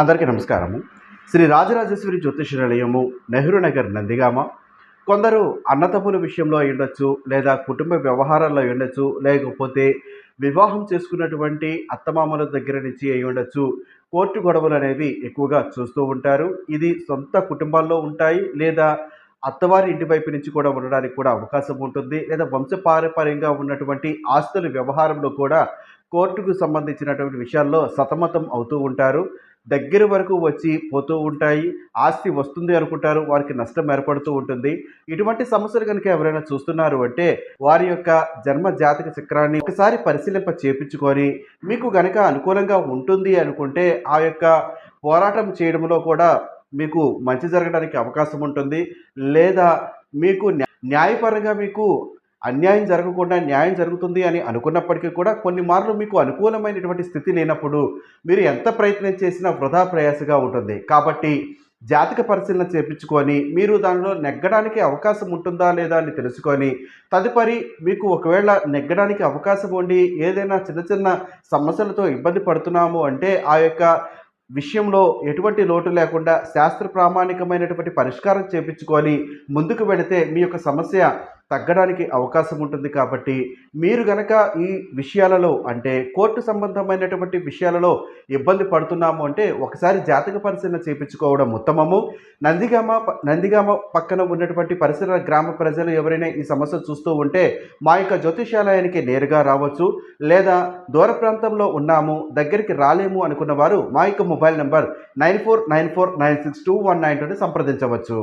అందరికీ నమస్కారము. శ్రీ రాజరాజేశ్వరి జ్యోతిషాలయము నెహ్రూ నగర్ నందిగామ. కొందరు అన్నతపుల విషయంలో ఉండొచ్చు లేదా కుటుంబ వ్యవహారాల్లో ఉండొచ్చు లేకపోతే వివాహం చేసుకున్నటువంటి అత్తమామల దగ్గర నుంచి అయి ఉండొచ్చు. కోర్టు గొడవలు అనేవి ఎక్కువగా చూస్తూ ఉంటారు. ఇది సొంత కుటుంబాల్లో ఉంటాయి లేదా అత్తవారి ఇంటి వైపు నుంచి కూడా ఉండడానికి కూడా అవకాశం ఉంటుంది. లేదా వంశపారంపర్యంగా ఉన్నటువంటి ఆస్తుల వ్యవహారంలో కూడా కోర్టుకు సంబంధించినటువంటి విషయాల్లో సతమతం అవుతూ ఉంటారు. దగ్గర వరకు వచ్చి పోతూ ఉంటాయి. ఆస్తి వస్తుంది అనుకుంటారు. వారికి నష్టం ఏర్పడుతూ ఉంటుంది. ఇటువంటి సమస్యలు కనుక ఎవరైనా చూస్తున్నారు అంటే వారి యొక్క జన్మ జాతక చక్రాన్ని ఒకసారి పరిశీలింప చేపించుకొని మీకు గనక అనుకూలంగా ఉంటుంది అనుకుంటే ఆ యొక్క పోరాటం చేయడంలో కూడా మీకు మంచి జరగడానికి అవకాశం ఉంటుంది. లేదా మీకు న్యాయపరంగా మీకు అన్యాయం జరగకుండా న్యాయం జరుగుతుంది అని అనుకున్నప్పటికీ కూడా కొన్ని మార్లు మీకు అనుకూలమైనటువంటి స్థితి లేనప్పుడు మీరు ఎంత ప్రయత్నం చేసినా వృధా ప్రయాసగా ఉంటుంది. కాబట్టి జాతక పరిశీలన చేపించుకొని మీరు దానిలో నెగ్గడానికి అవకాశం ఉంటుందా లేదా అని తెలుసుకొని తదుపరి మీకు ఒకవేళ నెగ్గడానికి అవకాశం ఉండి ఏదైనా చిన్న చిన్న సమస్యలతో ఇబ్బంది పడుతున్నాము అంటే ఆ యొక్క విషయంలో ఎటువంటి లోటు లేకుండా శాస్త్ర ప్రామాణికమైనటువంటి పరిష్కారం చేపించుకొని ముందుకు వెళితే మీ యొక్క సమస్య తగ్గడానికి అవకాశం ఉంటుంది కాబట్టి మీరు గనక ఈ విషయాలలో అంటే కోర్టు సంబంధమైనటువంటి విషయాలలో ఇబ్బంది పడుతున్నాము అంటే ఒకసారి జాతక పరిశీలన చేయించుకోవడం ఉత్తమము. నందిగామ నందిగామ పక్కన ఉన్నటువంటి పరిసర గ్రామ ప్రజలు ఎవరైనా ఈ సమస్య చూస్తూ ఉంటే మా యొక్క జ్యోతిషాలయానికి నేరుగా రావచ్చు. లేదా దూర ప్రాంతంలో ఉన్నాము దగ్గరికి రాలేము అనుకున్న వారు మా యొక్క mobile number nine four nine four nine six two one nine సంప్రదించవచ్చు.